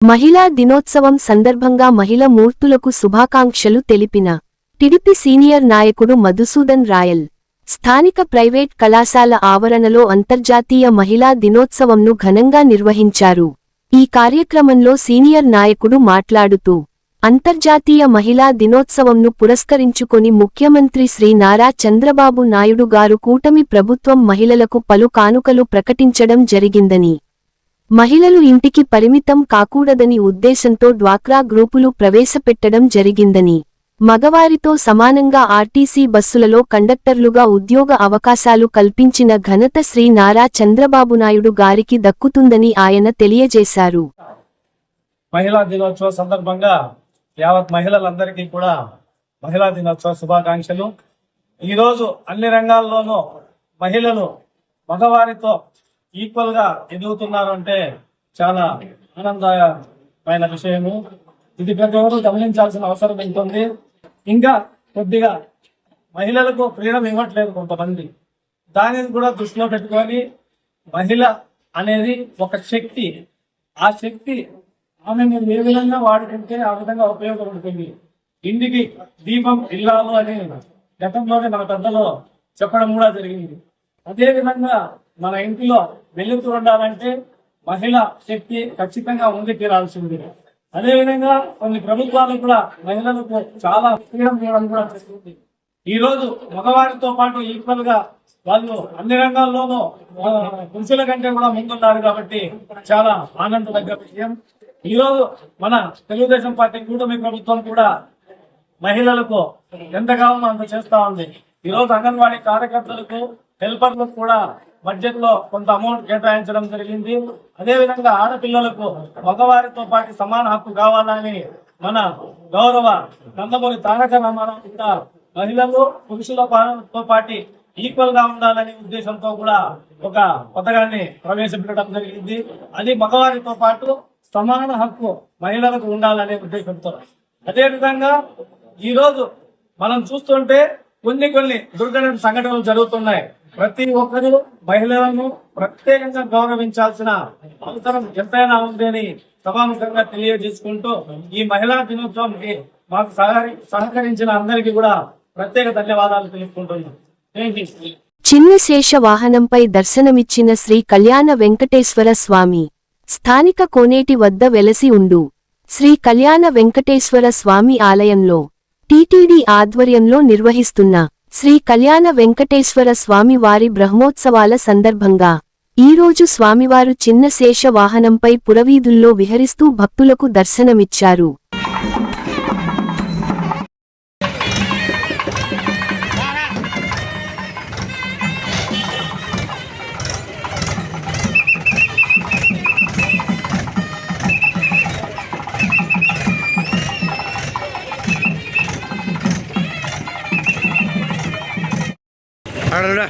మహిళా దినోత్సవం సందర్భంగా మహిళ మూర్తులకు శుభాకాంక్షలు తెలిపిన టిడిపి సీనియర్ నాయకుడు మధుసూదన్ రాయల్ స్థానిక ప్రైవేట్ కళాశాల ఆవరణలో అంతర్జాతీయ మహిళా దినోత్సవంను ఘనంగా నిర్వహించారు. ఈ కార్యక్రమంలో సీనియర్ నాయకుడు మాట్లాడుతూ అంతర్జాతీయ మహిళా దినోత్సవంను పురస్కరించుకొని ముఖ్యమంత్రి శ్రీ నారా చంద్రబాబు నాయుడు గారు కూటమి ప్రభుత్వం మహిళలకు పలు కానుకలు ప్రకటించడం జరిగిందని మహిళలు ఇంటికి పరిమితం కాకూడదని ఉద్దేశంతో డ్వాక్రా గ్రూపులు ప్రవేశపెట్టడం జరిగిందని మగవారితో సమానంగా ఆర్టీసీ బస్సులలో కండక్టర్లుగా ఉద్యోగ అవకాశాలు కల్పించిన ఘనత శ్రీ నారా చంద్రబాబు నాయుడు గారికి దక్కుతుందని ఆయన తెలియజేశారు. మహిళా దినోత్సవ సందర్భంగా యావత్ మహిళలందరికీ కూడా మహిళా దినోత్సవ శుభాకాంక్షలు. ఈరోజు అన్ని రంగాల్లోనూ మహిళలు మగవారితో ఈక్వల్గా ఎదుగుతున్నారు అంటే చాలా ఆనందమైన విషయము. ఇది ప్రతి ఒక్కరు గమనించాల్సిన అవసరం ఉంటుంది ఇంకా కొద్దిగా మహిళలకు ఫ్రీడమ్ ఇవ్వట్లేదు కొంతమంది. దానిని కూడా దృష్టిలో పెట్టుకొని మహిళ అనేది ఒక శక్తి. ఆ శక్తి ఆమె మీరు ఏ విధంగా వాడుకుంటే ఆ విధంగా ఉపయోగపడుతుంది? ఇంటికి దీపం ఇల్లాలు అని గతంలోనే మన పెద్దలు చెప్పడం కూడా జరిగింది. అదే విధంగా మన ఇంటిలో వెలుగుతూ ఉండాలంటే మహిళ శక్తి ఖచ్చితంగా ఉంది తీరాల్సింది. అదే విధంగా కొన్ని ప్రభుత్వాలు కూడా మహిళలకు చాలా ఫ్రీడమ్ ఇవ్వడం కూడా జరుగుతుంది. ఈ రోజు మగవారితో పాటు ఈక్వల్గా వాళ్ళు అన్ని రంగాల్లోనూ పురుషుల కంటే కూడా ముందున్నారు కాబట్టి చాలా ఆనందదగ్గ విషయం. ఈ రోజు మన తెలుగుదేశం పార్టీ కూటమి ప్రభుత్వం కూడా మహిళలకు ఎంత కావాలో అంత చేస్తా ఉంది. ఈ రోజు అంగన్వాడీ కార్యకర్తలకు హెల్పర్లకు కూడా బడ్జెట్లో కొంత అమౌంట్ కేటాయించడం జరిగింది. అదేవిధంగా ఆడపిల్లలకు మగవారితో పాటు సమాన హక్కు కావాలని మన గౌరవ నందమూరి తారక రామారావు కూడా మహిళలు పురుషులతో పాటు ఈక్వల్గా ఉండాలనే ఉద్దేశంతో కూడా ఒక పథకాన్ని ప్రవేశపెట్టడం జరిగింది. అది మగవారితో పాటు సమాన హక్కు మహిళలకు ఉండాలనే ఉద్దేశంతో. అదేవిధంగా ఈరోజు మనం చూస్తుంటే కొన్ని కొన్ని దుర్ఘటన సంఘటనలు జరుగుతున్నాయి. ప్రతి ఒక్కరూ మహిళలను ప్రత్యేకంగా గౌరవించాల్సిన అవసరం ఎంతైనా ఉంది అని సభాముఖంగా తెలియజేసుకుంటూ ఈ మహిళా దినోత్సవంకి మాకు సహకరించిన అందరికీ కూడా ప్రత్యేక ధన్యవాదాలు తెలుపుకుంటున్నాం. చిన్న శేష వాహనంపై దర్శనమిచ్చిన శ్రీ కళ్యాణ వెంకటేశ్వర స్వామి స్థానిక కోనేటి వద్ద వెలసి ఉండు. శ్రీ కళ్యాణ వెంకటేశ్వర స్వామి ఆలయంలో టీటీడీ ఆధ్వర్యంలో నిర్వహిస్తున్న శ్రీ కళ్యాణ వెంకటేశ్వర స్వామి వారి బ్రహ్మోత్సవాల సందర్భంగా ఈరోజు స్వామివారు చిన్న శేష వాహనంపై పురవీధుల్లో విహరిస్తూ భక్తులకు దర్శనమిచ్చారు. అడగడా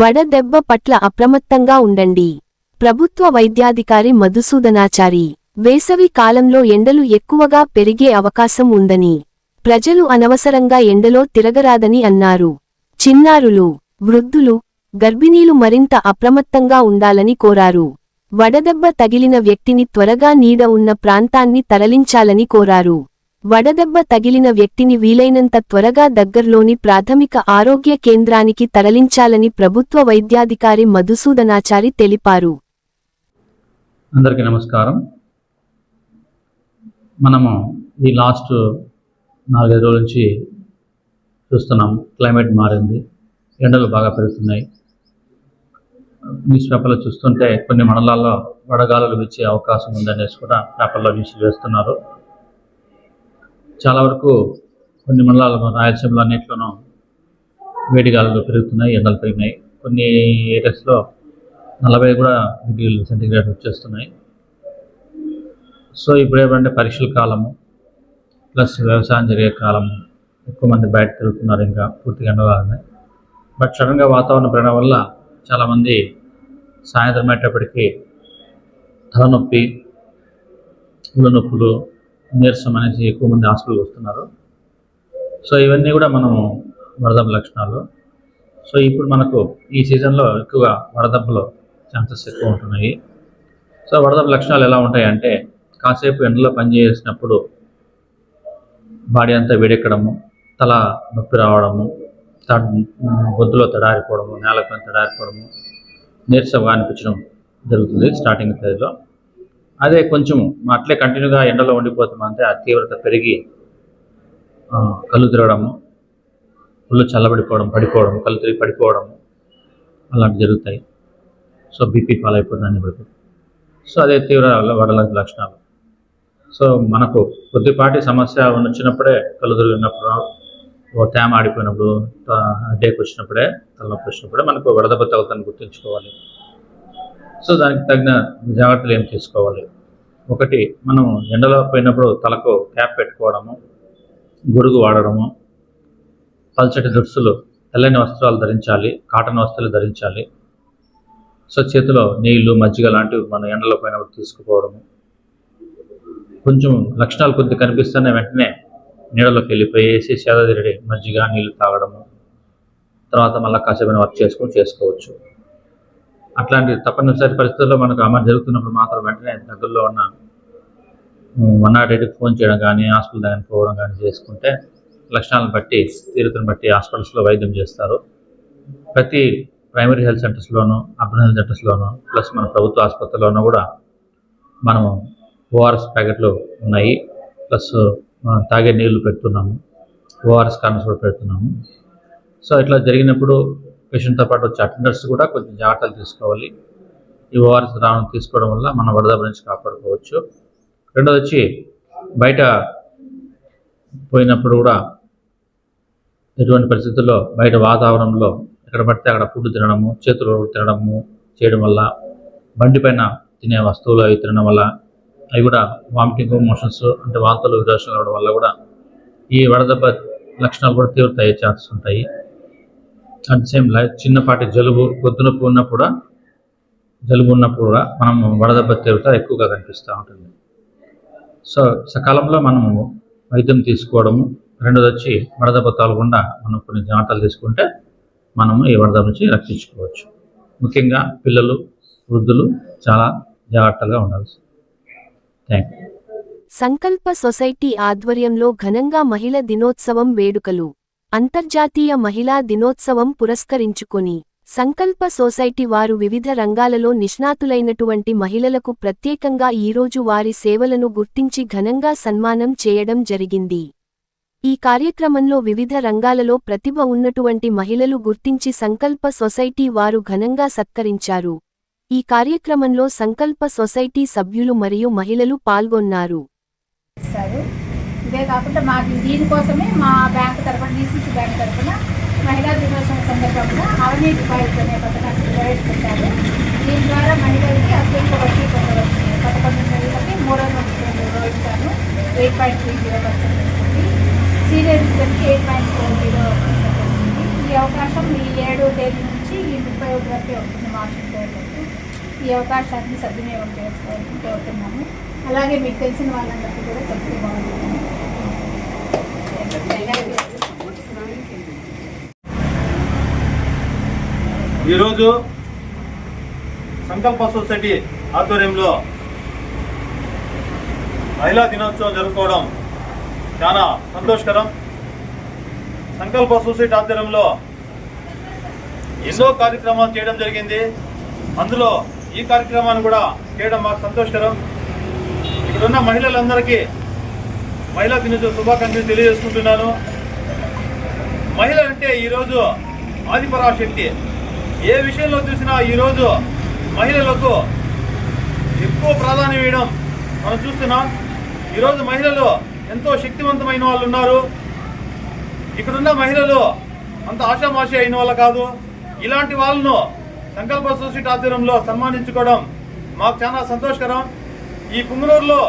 వడదెబ్బ పట్ల అప్రమత్తంగా ఉండండి. ప్రభుత్వ వైద్యాధికారి మధుసూదనాచారి. వేసవి కాలంలో ఎండలు ఎక్కువగా పెరిగే అవకాశం ఉందని ప్రజలు అనవసరంగా ఎండలో తిరగరాదని అన్నారు. చిన్నారులు వృద్ధులు గర్భిణీలు మరింత అప్రమత్తంగా ఉండాలని కోరారు. వడదెబ్బ తగిలిన వ్యక్తిని త్వరగా నీడ ఉన్న ప్రాంతాన్ని తరలించాలని కోరారు. వడదెబ్బ తగిలిన వ్యక్తిని వీలైనంత త్వరగా దగ్గర్లోని ప్రాథమిక ఆరోగ్య కేంద్రానికి తరలించాలని ప్రభుత్వ వైద్యాధికారి మధుసూదనాచారి తెలిపారు. అందరికీ నమస్కారం. మనము ఈ లాస్ట్ నాలుగైదు రోజుల నుంచి చూస్తున్నాం క్లైమేట్ మారింది. ఎండలు బాగా పెరుగుతున్నాయి. న్యూస్ పేపర్లో చూస్తుంటే కొన్ని మండలాల్లో వడగాలులు వచ్చే అవకాశం ఉందనేసి కూడా పేపర్లో న్యూస్ వేస్తున్నారు. చాలా వరకు కొన్ని మండలాలు రాయలసీమలో అన్నింటిలోనూ వేడిగాలులు పెరుగుతున్నాయి ఎండలు పెరిగినాయి. కొన్ని ఏరియాస్లో నలభై కూడా డిగ్రీలు సెంటీగ్రేడ్ వచ్చేస్తున్నాయి. సో ఇప్పుడు ఏమంటే పరీక్షల కాలము ప్లస్ వ్యవసాయం జరిగే కాలము ఎక్కువ మంది బయట తిరుగుతున్నారు ఇంకా పూర్తిగా ఎండగానే బట్ సడన్గా వాతావరణ పెరగడం వల్ల చాలామంది సాయంత్రం అయ్యేటప్పటికీ తలనొప్పి ఉళ్ళ నొప్పులు నీరసం అనేసి ఎక్కువ మంది హాస్పిటల్కి వస్తున్నారు. సో ఇవన్నీ కూడా మనము వడదెబ్బ లక్షణాలు. సో ఇప్పుడు మనకు ఈ సీజన్లో ఎక్కువగా వడదెబ్బలు ఛాన్సెస్ ఎక్కువ ఉంటున్నాయి. సో వడదెబ్బ లక్షణాలు ఎలా ఉంటాయి అంటే కాసేపు ఎండలో పనిచేసినప్పుడు బాడీ అంతా వేడెక్కడము తల నొప్పి రావడము బొద్దులో తడారిపోవడము నేలపైన తడారిపోవడము నీరసంగా అనిపించడం జరుగుతుంది స్టార్టింగ్ ఫేజ్లో. అదే కొంచెం అట్లే కంటిన్యూగా ఎండలో ఉండిపోతామంటే ఆ తీవ్రత పెరిగి కళ్ళు తిరగడము ఒళ్ళు చల్లబడిపోవడం పడిపోవడం కళ్ళు తిరిగి పడిపోవడం అలాంటివి జరుగుతాయి. సో బీపీ పాలైపోతుంది పడిపోతుంది సో అదే తీవ్ర వడల లక్షణాలు. సో మనకు కొద్దిపాటి సమస్య వచ్చినప్పుడే కళ్ళు తిరిగినప్పుడు ఓ తేమ ఆడిపోయినప్పుడు డేకి వచ్చినప్పుడే తలనొప్పి వచ్చినప్పుడే మనకు వడదెబ్బ తగులుతుందని గుర్తుంచుకోవాలి. సో దానికి తగిన జాగ్రత్తలు ఏం తీసుకోవాలి? ఒకటి మనం ఎండలో పోయినప్పుడు తలకు క్యాప్ పెట్టుకోవడము గొడుగు వాడడము పల్చటి దుస్తులు తెల్లని వస్త్రాలు ధరించాలి కాటన్ వస్త్రాలు ధరించాలి. సో చేతిలో నీళ్ళు మజ్జిగ లాంటివి మనం ఎండలో పోయినప్పుడు తీసుకుపోవడము. కొంచెం లక్షణాలు కొద్ది కనిపిస్తూనే వెంటనే నీడలోకి వెళ్ళిపోయేసి సేదతిరడి మజ్జిగ నీళ్ళు తాగడము. తర్వాత మళ్ళీ కాసేపు వర్క్ చేసుకొని చేసుకోవచ్చు. అట్లాంటి తప్పనిసరి పరిస్థితుల్లో మనకు అమలు జరుగుతున్నప్పుడు మాత్రం వెంటనే దగ్గరలో ఉన్న వన్ నాట్ ఎయిట్కి ఫోన్ చేయడం కానీ హాస్పిటల్ దగ్గర పోవడం కానీ చేసుకుంటే లక్షణాలను బట్టి తీరుతను బట్టి హాస్పిటల్స్లో వైద్యం చేస్తారు. ప్రతి ప్రైమరీ హెల్త్ సెంటర్స్లోనూ అర్బన్ హెల్త్ సెంటర్స్లోనూ ప్లస్ మన ప్రభుత్వ ఆసుపత్రిలోనూ కూడా మనము ఓఆర్ఎస్ ప్యాకెట్లు ఉన్నాయి. ప్లస్ తాగే నీళ్ళు పెడుతున్నాము. ఓఆర్ఎస్ కార్నర్స్ కూడా పెడుతున్నాము. సో ఇట్లా జరిగినప్పుడు పేషెంట్తో పాటు వచ్చే అటెండర్స్ కూడా కొంచెం జాగ్రత్తలు తీసుకోవాలి. ఈ ఓఆర్ఎస్ రావడం తీసుకోవడం వల్ల మన వడదెబ్బ నుంచి కాపాడుకోవచ్చు. రెండోది వచ్చి బయట పోయినప్పుడు కూడా ఎటువంటి పరిస్థితుల్లో బయట వాతావరణంలో ఎక్కడ పడితే అక్కడ ఫుడ్ తినడము చేతులు తినడము చేయడం వల్ల బండి పైన తినే వస్తువులు అవి తినడం వల్ల అవి కూడా వామిటింగ్ మోషన్స్ అంటే వాంతులు విరోచనలు అవడం వల్ల కూడా ఈ వడదెబ్బ లక్షణాలు కూడా తీవ్రత అయ్యే ఛాన్సెస్ ఉంటాయి. అట్ సేమ్ లైఫ్ చిన్నపాటి జలుబు గొద్దునొప్పి నొప్పి ఉన్నప్పుడు కూడా జలుబు ఉన్నప్పుడు కూడా మనం వడదెబ్బ తీవ్రత ఎక్కువగా కనిపిస్తూ ఉంటుంది. సో సకాలంలో మనము వైద్యం తీసుకోవడము రెండోది వచ్చి వడదెబ్బ తగలకుండా మనం కొన్ని జాగ్రత్తలు తీసుకుంటే మనము ఈ వడదెబ్బ నుంచి రక్షించుకోవచ్చు. ముఖ్యంగా పిల్లలు వృద్ధులు చాలా జాగ్రత్తగా ఉండాల్సి సంకల్ప సొసైటీ ఆధ్వర్యంలో ఘనంగా మహిళ దినోత్సవం వేడుకలు. అంతర్జాతీయ మహిళా దినోత్సవం పురస్కరించుకొని సంకల్ప సొసైటీ వారు వివిధ రంగాలలో నిష్ణాతులైనటువంటి మహిళలకు ప్రత్యేకంగా ఈరోజు వారి సేవలను గుర్తించి ఘనంగా సన్మానం చేయడం జరిగింది. ఈ కార్యక్రమంలో వివిధ రంగాలలో ప్రతిభ ఉన్నటువంటి మహిళలు గుర్తించి సంకల్ప సొసైటీ వారు ఘనంగా సత్కరించారు. ఈ కార్యక్రమంలో సంకల్ప సొసైటీ సభ్యులు మరియు మహిళలు పాల్గొన్నారు. ఇదే కాకుండా మాకు దీనికోసమే మా బ్యాంక్ తరఫున డిసిసి బ్యాంక్ తరఫున మహిళా దినోత్సవం సందర్భంగా అవనీ డిపాజిట్ అనే పథకాన్ని ప్రవేశపెట్టారు. దీని ద్వారా మహిళలకి అత్యంత వడ్డీ పొందవచ్చు పదకొండు నెలలకి మూడు వందల ముప్పై రెండు రోజులు eight point three zero percent వస్తుంది. Senior సిటిజన్కి eight point four zero percent వస్తుంది. ఈ అవకాశం ఈ ఏడు తేదీ నుంచి ఈ ముప్పై ఒకటి వరకే ఉంటుంది మార్చి ముప్పై ఈ అవకాశాన్ని సద్వినియోగం చేసుకోవాలని కోరుతున్నాము అలాగే మీకు తెలిసిన వాళ్ళందరికీ కూడా చెప్తే బాగుంటుంది. ఈరోజు సంకల్ప సొసైటీ ఆధ్వర్యంలో మహిళా దినోత్సవం జరుపుకోవడం చాలా సంతోషకరం. సంకల్ప సొసైటీ ఆధ్వర్యంలో ఎన్నో కార్యక్రమాలు చేయడం జరిగింది. అందులో ఈ కార్యక్రమాన్ని కూడా చేయడం మాకు సంతోషకరం. ఇక్కడున్న మహిళలందరికీ మహిళా దినోత్సవ శుభాకాంక్షలు తెలియజేసుకుంటున్నాను. మహిళ అంటే ఈరోజు ఆదిపరాశక్తి. ఏ విషయంలో చూసినా ఈరోజు మహిళలకు ఎక్కువ ప్రాధాన్యం ఇవ్వడం మనం చూస్తున్నాం. ఈరోజు మహిళలు ఎంతో శక్తివంతమైన వాళ్ళు ఉన్నారు. ఇక్కడున్న మహిళలు అంత ఆశామాషి అయిన వాళ్ళు కాదు. ఇలాంటి వాళ్ళను సంకల్ప సొసైటీ ఆధ్వర్యంలో సన్మానించుకోవడం మాకు చాలా సంతోషకరం. ఈ పుంగనూరులో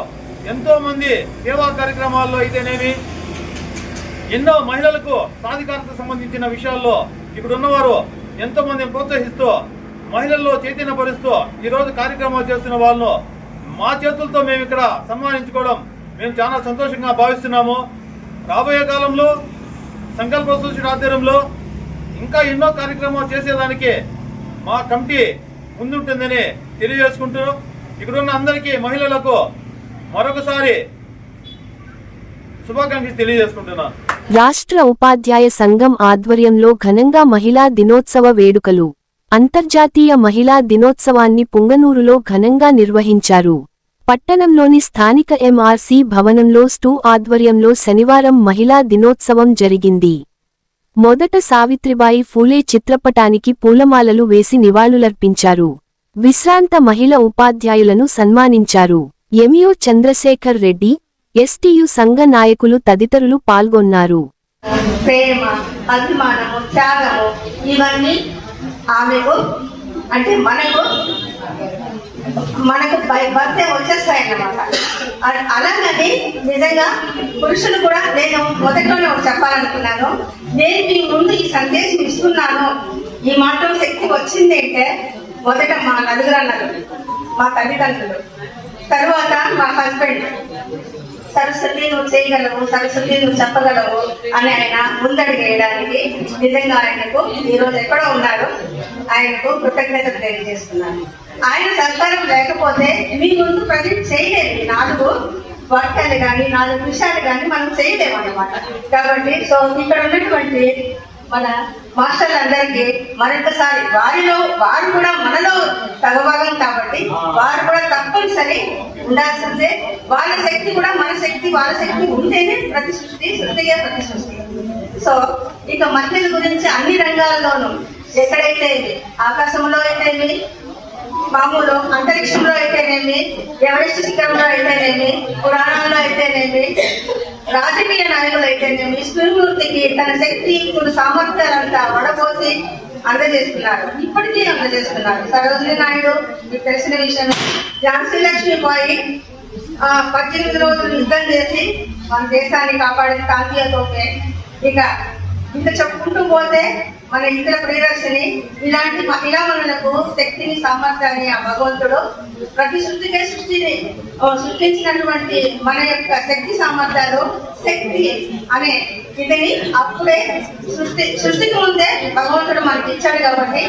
ఎంతో మంది సేవా కార్యక్రమాల్లో అయితేనేమి ఎన్నో మహిళలకు సాధికారత సంబంధించిన విషయాల్లో ఇప్పుడున్నవారు ఉన్నవారు ఎంతో మందిని ప్రోత్సహిస్తూ మహిళల్లో చైతన్యపరుస్తూ ఈరోజు కార్యక్రమాలు చేస్తున్న వాళ్ళను మా చేతులతో మేము ఇక్కడ సన్మానించుకోవడం మేము చాలా సంతోషంగా భావిస్తున్నాము. రాబోయే కాలంలో సంకల్ప సూచన ఆధ్వర్యంలో ఇంకా ఎన్నో కార్యక్రమాలు చేసేదానికి మా కమిటీ ముందుంటుందని తెలియజేసుకుంటూ ఇక్కడున్న అందరికీ మహిళలకు మరొకసారి శుభాకాంక్షలు తెలియజేసుకుంటున్నాను రాష్ట్ర ఉపాధ్యాయ సంఘం ఆధ్వర్యంలో ఘనంగా మహిళా దినోత్సవ వేడుకలు. అంతర్జాతీయ మహిళా దినోత్సవాన్ని పుంగనూరులో ఘనంగా నిర్వహించారు. పట్టణంలోని స్థానిక ఎంఆర్సీ భవనంలో స్టూ ఆధ్వర్యంలో శనివారం మహిళా దినోత్సవం జరిగింది. మొదట సావిత్రిబాయి ఫూలే చిత్రపటానికి పూలమాలలు వేసి నివాళులర్పించారు. విశ్రాంత మహిళ ఉపాధ్యాయులను సన్మానించారు. ఎమియో చంద్రశేఖర్ రెడ్డి ఎస్టీయు సంఘ నాయకులు తదితరులు పాల్గొన్నారు. ప్రేమ అభిమానము త్యాగము ఇవన్నీ ఆమెకు అంటే మనకు మనకు బై బర్తే వచ్చేస్తాయన్నమాట. అ- అలాగని నిజంగా పురుషులు కూడా నేను మొదట్లోనే ఒకటి చెప్పాలనుకున్నాను. నేను మీ ముందు ఈ సందేశం ఇస్తున్నాను. ఈ మాత్రం శక్తి వచ్చింది అంటే మొదట మా నలుగురు అన్నారు. మా తల్లిదండ్రులు. తరువాత మా హస్బెండ్. సరస్వతి నువ్వు చేయగలవు సరస్వతి నువ్వు చెప్పగలవు అని ఆయన ముందడుగు వేయడానికి నిజంగా ఆయనకు ఈరోజు ఎక్కడో ఉన్నారు. ఆయనకు కృతజ్ఞతలు తెలియజేస్తున్నాను. ఆయన సహకారం లేకపోతే మీ ముందు ప్రజెంట్ చేయలేదు నాలుగు వాక్యాలు కానీ నాలుగు విషయాలు కానీ మనం చేయలేము అనమాట కాబట్టి సో ఇక్కడ ఉన్నటువంటి మన మాస్టర్లందరికీ మరొకసారి వారిలో వారు కూడా మనలో సగభాగం కాబట్టి వారు కూడా తప్పనిసరి ఉండాల్సిందే. వాళ్ళ శక్తి కూడా మన శక్తి వాళ్ళ శక్తి ఉంటేనే ప్రతి సృష్టి సృష్టిగా ప్రతి సృష్టి సో ఇక మహిళల గురించి అన్ని రంగాల్లోనూ ఎక్కడైతే ఆకాశంలో అయితే మామూలు అంతరిక్షంలో అయితేనేమి ఎవరెస్ట్ శిఖరంలో అయితేనేమి పురాణంలో అయితేనేమి రాజకీయ నాయకులు అయితేనేమి స్ఫూర్తికి తన శక్తి ఇప్పుడు సామర్థ్యాలంతా వడపోసి అందజేస్తున్నారు. ఇప్పటికీ అందజేస్తున్నారు. సరోజిని నాయుడు మీకు తెలిసిన విషయం. ఝాన్సీ లక్ష్మీబాయి ఆ, పద్దెనిమిది రోజులు యుద్ధం చేసి మన దేశాన్ని కాపాడే కాంతీయ ఇక ఇంత చెప్పుకుంటూ పోతే మన ఇతర ప్రియదర్శిని ఇలాంటి మహిళామణులకు శక్తిని సామర్థ్యాన్ని ఆ భగవంతుడు ప్రతి సృష్టికే సృష్టిని సృష్టించినటువంటి మన యొక్క శక్తి సామర్థ్యాలు శక్తి అనే ఇదిని అప్పుడే సృష్టి సృష్టికి ముందే భగవంతుడు మనకి ఇచ్చాడు కాబట్టి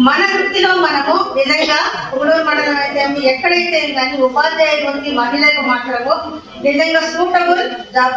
మన వృత్తిలో మనము నిజంగా ఉడూరు మండలం అయితే ఎక్కడైతే కానీ ఉపాధ్యాయుడికి మహిళలకు మాత్రము నిజంగా సూటబుల్ జాబ్